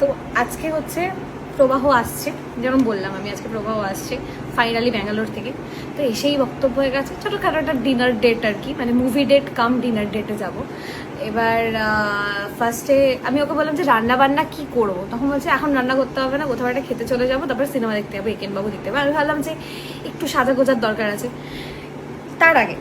তো আজকে হচ্ছে প্রবাহ আসছে, যেমন বললাম আমি আজকে প্রবাহ আসছে ফাইনালি ব্যাঙ্গালোর থেকে। তো এসেই বক্তব্য হয়ে গেছে, ছোটোখাটো একটা ডিনার ডেট আর কি মানে মুভি ডেট কাম ডিনার ডেটে যাব। এবার ফার্স্টে আমি ওকে বললাম যে রান্না বান্না কি করব? তখন বলছে, এখন রান্না করতে হবে না, কোথাও একটা খেতে চলে যাব, তারপর সিনেমা দেখতে যাব, একেনবাবু দেখতে যাব। আমি ভাবলাম যে একটু সাজা গোজার দরকার আছে। তার আগে,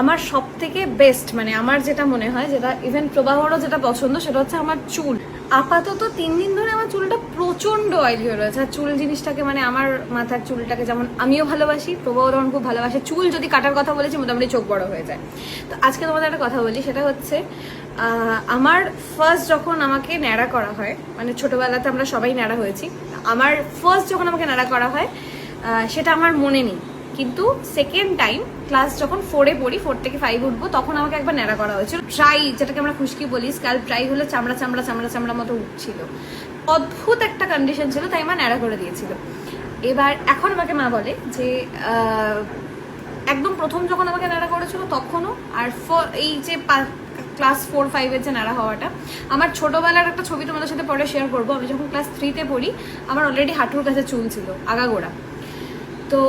আমার সব থেকে বেস্ট মানে আমার যেটা মনে হয়, যেটা ইভেন প্রবাহরও যেটা পছন্দ, সেটা হচ্ছে আমার চুল। আপাতত তিন দিন ধরে আমার চুলটা প্রচণ্ড অয়েলি হয়ে রয়েছে। আর চুল জিনিসটাকে মানে আমার মাথার চুলটাকে যেমন আমিও ভালোবাসি প্রবাহ যেমন খুব ভালোবাসে। চুল যদি কাটার কথা বলেছি, মোটামুটি চোখ বড় হয়ে যায়। তো আজকে তোমাদের একটা কথা বলি, সেটা হচ্ছে আমার ফার্স্ট যখন আমাকে ন্যাড়া করা হয় মানে ছোটবেলাতে আমরা সবাই ন্যাড়া হয়েছি, আমার ফার্স্ট যখন আমাকে ন্যাড়া করা হয় সেটা আমার মনে নেই। কিন্তু সেকেন্ড টাইম ক্লাস যখন ফোরে পড়ি ফোর থেকে ফাইভ উঠবো, তখন আমাকে একবার ন্যাড়া করা হয়েছিল। ট্রাই যেটাকে আমরা খুশকি বলি স্ক্যাল্প ট্রাই হলে চামড়া চামড়া চামড়া চামড়া মতো উঠছিল। অদ্ভুত একটা কন্ডিশন ছিল, তাই মা ন্যাড়া করে দিয়েছিল। এবার এখন আমাকে মা বলে যে একদম প্রথম যখন আমাকে ন্যাড়া করেছিল, তখনও আর এই যে ক্লাস ফোর ফাইভের যে ন্যাড়া হওয়াটা, আমার ছোটোবেলার একটা ছবি তোমাদের সাথে পরে শেয়ার করব। আমি যখন ক্লাস থ্রিতে পড়ি, আমার অলরেডি হাঁটুর কাছে চুল ছিল, আগাগোড়া। তো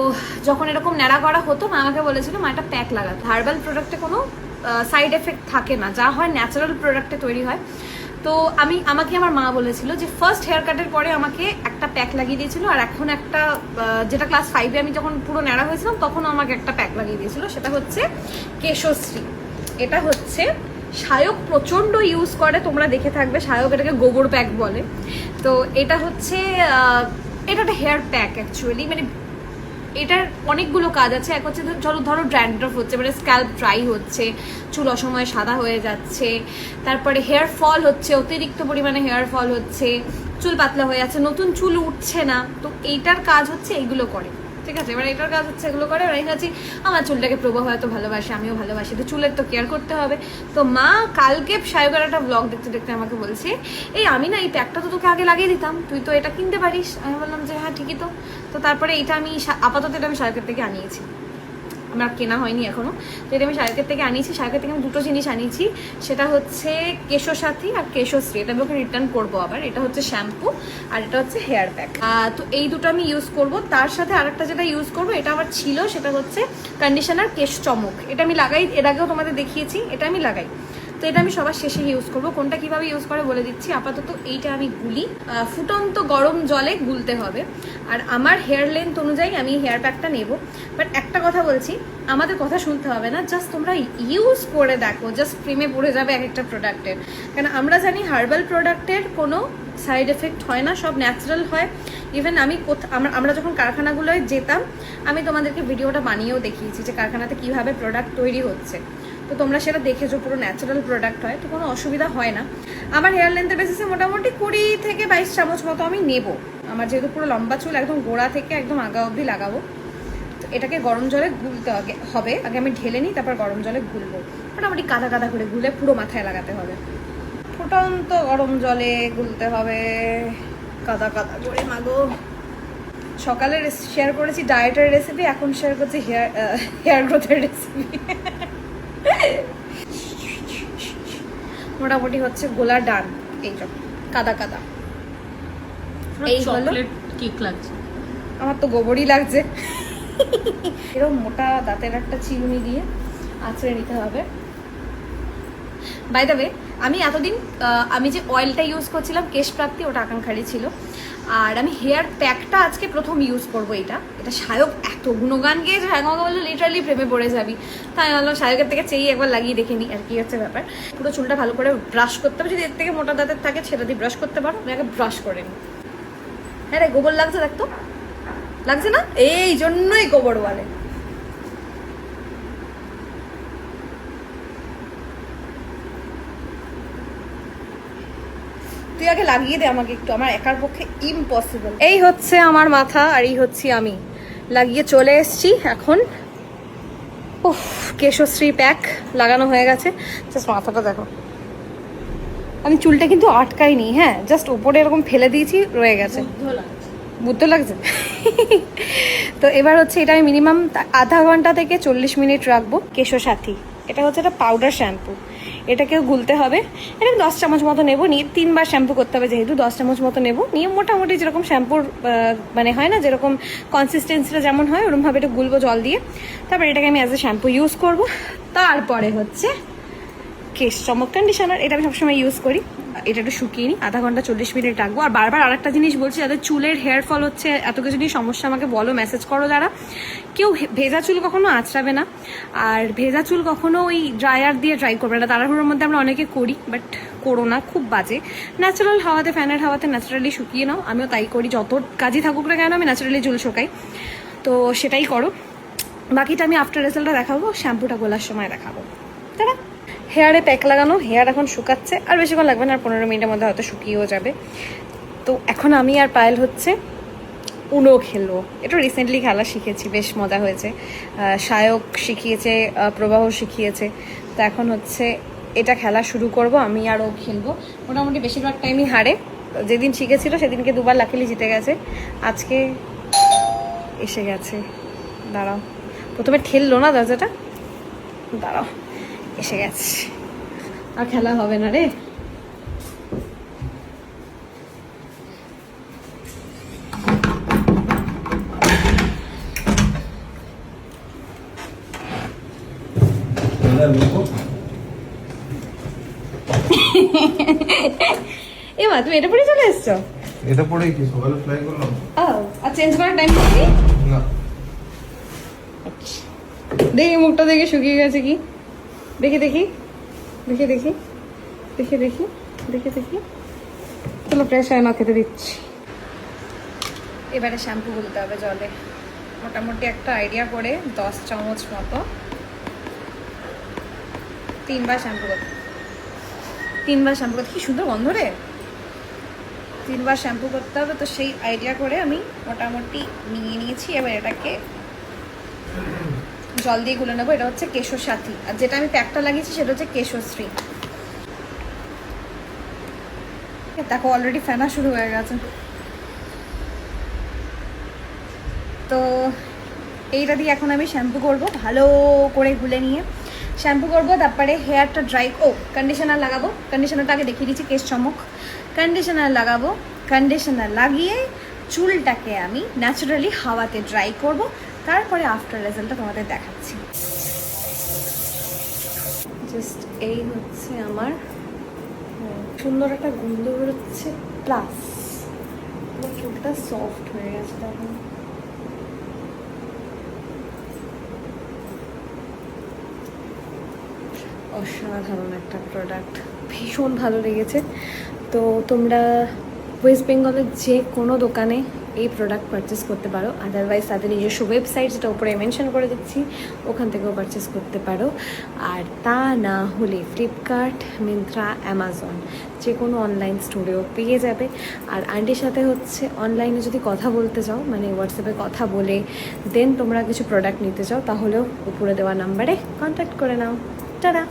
যখন এরকম ন্যাড়া করা হতো, মা আমাকে বলেছিল, মা, একটা প্যাক লাগাতে হার্বাল প্রোডাক্টে কোনো সাইড এফেক্ট থাকে না। যা হয় ন্যাচারাল প্রোডাক্টে তৈরি হয়। তো আমি, আমাকে আমার মা বলেছিল যে ফার্স্ট হেয়ার কাটের পরে আমাকে একটা প্যাক লাগিয়ে দিয়েছিল, আর এখন একটা যেটা ক্লাস ফাইভে আমি যখন পুরো ন্যাড়া হয়েছিলাম তখন আমাকে একটা প্যাক লাগিয়ে দিয়েছিল। সেটা হচ্ছে কেশশ্রী। এটা হচ্ছে সায়ক প্রচণ্ড ইউজ করে, তোমরা দেখে থাকবে সায়ক এটাকে গোবর প্যাক বলে। তো এটা হচ্ছে এটা একটা হেয়ার প্যাক অ্যাকচুয়ালি মানে এটার অনেকগুলো কাজ আছে। এক হচ্ছে ধরো- ধরো ড্র্যান্ড্রফ হচ্ছে মানে স্ক্যাল্প ড্রাই হচ্ছে, চুল অসময়ে সাদা হয়ে যাচ্ছে, তারপরে হেয়ার ফল হচ্ছে, অতিরিক্ত পরিমাণে হেয়ার ফল হচ্ছে, চুল পাতলা হয়ে যাচ্ছে, নতুন চুল উঠছে না। তো এইটার কাজ হচ্ছে এইগুলো করে। ঠিক আছে? এবার এটার কাজ হচ্ছে এগুলো করে আর কাছে আমার চুলটাকে প্রবাহ হয়তো ভালোবাসে, আমিও ভালোবাসি। তো চুলের তো কেয়ার করতে হবে। তো মা কালকে সায়গার একটা ব্লগ দেখতে দেখতে আমাকে বলছে, এই আমি না এই প্যাকটা তো তোকে আগে লাগিয়ে দিতাম, তুই তো এটা কিনতে পারিস। আমি বললাম যে হ্যাঁ ঠিকই তো। তো তারপরে এটা আমি আপাতত এটা আমি সায়গার থেকে আনিয়েছি। আমার কেনা হয়নি এখনও। তো এটা আমি সায়কের থেকে আনিয়েছি। সায়কের থেকে আমি দুটো জিনিস আনিয়েছি। সেটা হচ্ছে কেশো সাথী আর কেশশ্রী। এটা আমি ওকে রিটার্ন করব আবার। এটা হচ্ছে শ্যাম্পু আর এটা হচ্ছে হেয়ার প্যাক তো এই দুটো আমি ইউজ করব। তার সাথে আরেকটা যেটা ইউজ করব, এটা আমার ছিল, সেটা হচ্ছে কন্ডিশনার কেশ চমক। এটা আমি লাগাই, এর আগেও তোমাদের দেখিয়েছি, এটা আমি লাগাই। তো এটা আমি সবার শেষে ইউজ করব। কোনটা কীভাবে ইউজ করে বলে দিচ্ছি। আপাতত এইটা আমি গুলি। ফুটন্ত গরম জলে গুলতে হবে। আর আমার হেয়ার লেন্থ অনুযায়ী আমি হেয়ার প্যাকটা নেব। বাট একটা কথা বলছি, আমাদের কথা শুনতে হবে না। জাস্ট তোমরা ইউজ করে দেখো। জাস্ট প্রেমে পড়ে যাবে এক একটা প্রোডাক্টের কারণ আমরা জানি হার্বাল প্রোডাক্টের কোনো সাইড এফেক্ট হয় না। সব ন্যাচারাল হয়। ইভেন আমি কোথা- আমরা যখন কারখানাগুলোয় যেতাম, আমি তোমাদেরকে ভিডিওটা বানিয়েও দেখিয়েছি যে কারখানাতে কীভাবে প্রোডাক্ট তৈরি হচ্ছে। তো তোমরা সেটা দেখেছ, পুরো ন্যাচারাল প্রোডাক্ট হয়, তো কোনো অসুবিধা হয় না। আমার হেয়ার লেন্থের বেসিসে মোটামুটি কুড়ি থেকে বাইশ চামচ মতো আমি নেব। আমার যেহেতু পুরো লম্বা চুল, একদম গোড়া থেকে একদম আগা অবধি লাগাবো। তো এটাকে গরম জলে গুলতে হবে। আগে আমি ঢেলে নিই, তারপর গরম জলে গুলবো। মোটামুটি কাদা কাদা করে গুলে পুরো মাথায় লাগাতে হবে। ফুটন্ত গরম জলে গুলতে হবে। কাদা কাদা করে মাগো সকালে শেয়ার করেছি ডায়েটের রেসিপি এখন শেয়ার করছি হেয়ার হেয়ার গ্রোথের রেসিপি মোটামুটি হচ্ছে গোলা ডান এইসব কাদা কাদা। এই হলো- চকলেট কেক লাগছে। আমার তো গোবরই লাগছে। এরকম মোটা দাঁতের একটা চিরুনি দিয়ে আছড়ে নিতে হবে। বাই দ্য ওয়ে আমি এতদিন আহ, আমি যে অয়েলটা ইউজ করছিলাম কেশ প্রাপ্তি ওটা আকাঙ্ক্ষারই ছিল। আর আমি হেয়ার প্যাকটা আজকে প্রথম ইউজ করব এটা। এটা সায়ক এত গুণগান গিয়ে সায়ক আমাকে বলল লিটারালি প্রেমে পড়ে যাবি। তাই আমি বললাম সায়কের থেকে চেয়ে একবার লাগিয়ে দেখে নিই আর কি হচ্ছে ব্যাপার। পুরো চুলটা ভালো করে ব্রাশ করতে হবে। যদি এর থেকে মোটা দাঁতের থাকে, সেটা দিয়ে ব্রাশ করতে পারো। আমি আগে ব্রাশ করে নিই। হ্যাঁ রে, গোবর লাগছে দেখতো লাগছে না? এই জন্যই গোবর বলে তুই আগে লাগিয়ে দে আমাকে একটু আমার একার পক্ষে ইম্পসিবল এই হচ্ছে আমার মাথা আর এই হচ্ছে আমি। লাগিয়ে চলে এসেছি এখন। উফ কেশশ্রী প্যাক লাগানো হয়ে গেছে। জাস্ট মাথাটা দেখো। আমি চুলটা কিন্তু আটকাইনি হ্যাঁ? জাস্ট উপরে এরকম ফেলে দিয়েছি রয়ে গেছে। বুদ্ধ লাগছে। তো এবার হচ্ছে এটা আমি মিনিমাম আধা ঘণ্টা থেকে চল্লিশ মিনিট রাখব। কেশো সাথী এটা হচ্ছে একটা পাউডার শ্যাম্পু এটাকেও গুলতে হবে। এটা দশ চামচ মতো নেব, নিয়ে তিনবার শ্যাম্পু করতে হবে যেহেতু দশ চামচ মতো নেব। নিয়ে মোটামুটি যেরকম শ্যাম্পুর মানে হয় না, যেরকম কনসিস্টেন্সিটা যেমন হয় ওরকমভাবে এটা গুলবো জল দিয়ে তারপর এটাকে আমি অ্যাজ এ শ্যাম্পু ইউজ করব। তারপরে হচ্ছে কেশ চমক কন্ডিশনার এটা আমি সবসময় ইউজ করি। এটা একটু শুকিয়ে নিই। আধা ঘণ্টা চল্লিশ মিনিট রাখব। আর বারবার আরেকটা জিনিস বলছি, যাদের চুলের হেয়ার ফল হচ্ছে, এত কিছু নিয়ে সমস্যা আমাকে বলো মেসেজ করো যারা। কেউ ভেজা চুল কখনো আঁচড়াবে না। আর ভেজা চুল কখনো ওই ড্রায়ার দিয়ে ড্রাই করবে না। তাড়াহুড়োর মধ্যে আমরা অনেকে করি বাট করো না, খুব বাজে। ন্যাচারাল হাওয়াতে ফ্যানের হাওয়াতে ন্যাচারালি শুকিয়ে নাও। আমিও তাই করি, যত কাজই থাকুক না কেন, আমি ন্যাচারালি চুল শুকাই। তো সেটাই করো। বাকিটা আমি আফটার রেজাল্টটা দেখাবো শ্যাম্পুটা গোলার সময় দেখাবো। তারা হেয়ারে প্যাক লাগানো, হেয়ার এখন শুকাচ্ছে। আর বেশিক্ষণ লাগবে না, আর পনেরো মিনিটের মধ্যে হয়তো শুকিয়েও যাবে। তো এখন আমি আর পায়েল হচ্ছে উনো খেলব। এটা রিসেন্টলি খেলা শিখেছি, বেশ মজা হয়েছে। সায়ক শিখিয়েছে প্রবাহ শিখিয়েছে। তো এখন হচ্ছে এটা খেলা শুরু করব, আমি আর ও খেলব। মোটামুটি বেশিরভাগ টাইমই হারে। যেদিন শিখেছিল সেদিনকে দুবার লাকিলি জিতে গেছে। আজকে এসে গেছে। দাঁড়াও। প্রথমে ঠেললো না দরজাটা? দাঁড়াও। এসে গেছে। আর খেলা হবে না রে। এ মা তুমি এটা পরে চলে এসছো? এটা পরে কি? সকালে ফ্লাই করলাম। ও আর চেঞ্জ করার টাইম কি না। দেখি মুখটা দেখে শুকিয়ে গেছে কি? দেখি দেখি। দেখি দেখি। দেখি দেখি। দেখি দেখি। চলো ফ্রেশ হয় খেতে দিচ্ছি। এবারে শ্যাম্পু গুলতে হবে জলে। মোটামুটি একটা আইডিয়া করে দশ চামচ মতো তিনবার শ্যাম্পু করতে তিনবার শ্যাম্পু করতে কি সুন্দর গন্ধ রে! তিনবার শ্যাম্পু করতে হবে। তো সেই আইডিয়া করে আমি মোটামুটি নিয়ে নিয়েছি। এবার এটাকে জল দিয়ে গুলে নেব, এটা হচ্ছে কেশর সাথী আর যেটা আমি প্যাকটা লাগিয়েছি, সেটা হচ্ছে কেশশ্রী দেখো অলরেডি ফেনা শুরু হয়ে গেছে। তো, এইটা দিয়ে এখন আমি শ্যাম্পু করব, ভালো করে গুলে নিয়ে। শ্যাম্পু করব, তারপরে হেয়ারটা ড্রাই, ও কন্ডিশনার লাগাবো। কন্ডিশনারটা আগে দেখিয়ে দিচ্ছি, কেশ চমক। কন্ডিশনার লাগাবো কন্ডিশনার লাগিয়ে চুলটাকে আমি ন্যাচারালি হাওয়াতে ড্রাই করব। তারপরে আফটার রেজাল্টটা তোমাদের দেখাচ্ছি। জাস্ট এই হচ্ছে আমার সুন্দর একটা গন্ধ বেরোচ্ছে প্লাস আমার চুলটা সফট হয়ে গেছে তখন। অসাধারণ একটা প্রোডাক্ট ভীষণ ভালো লেগেছে। তো তোমরা ওয়েস্ট বেঙ্গলের যে কোনো দোকানে এই প্রোডাক্ট পারচেস করতে পারো। আদারওয়াইজ তাদের নিজস্ব ওয়েবসাইট যেটা উপরে মেনশন করে দিচ্ছি, ওখান থেকেও পারচেস করতে পারো। আর তা না হলে ফ্লিপকার্ট মিন্ত্রা অ্যামাজন যে কোনো অনলাইন স্টোরেও পেয়ে যাবে। আর আন্টির সাথে হচ্ছে অনলাইনে যদি কথা বলতে চাও মানে হোয়াটসঅ্যাপে কথা বলে দেন তোমরা কিছু প্রোডাক্ট নিতে চাও তাহলেও উপরে দেওয়া নাম্বারে কন্ট্যাক্ট করে নাও। টাটা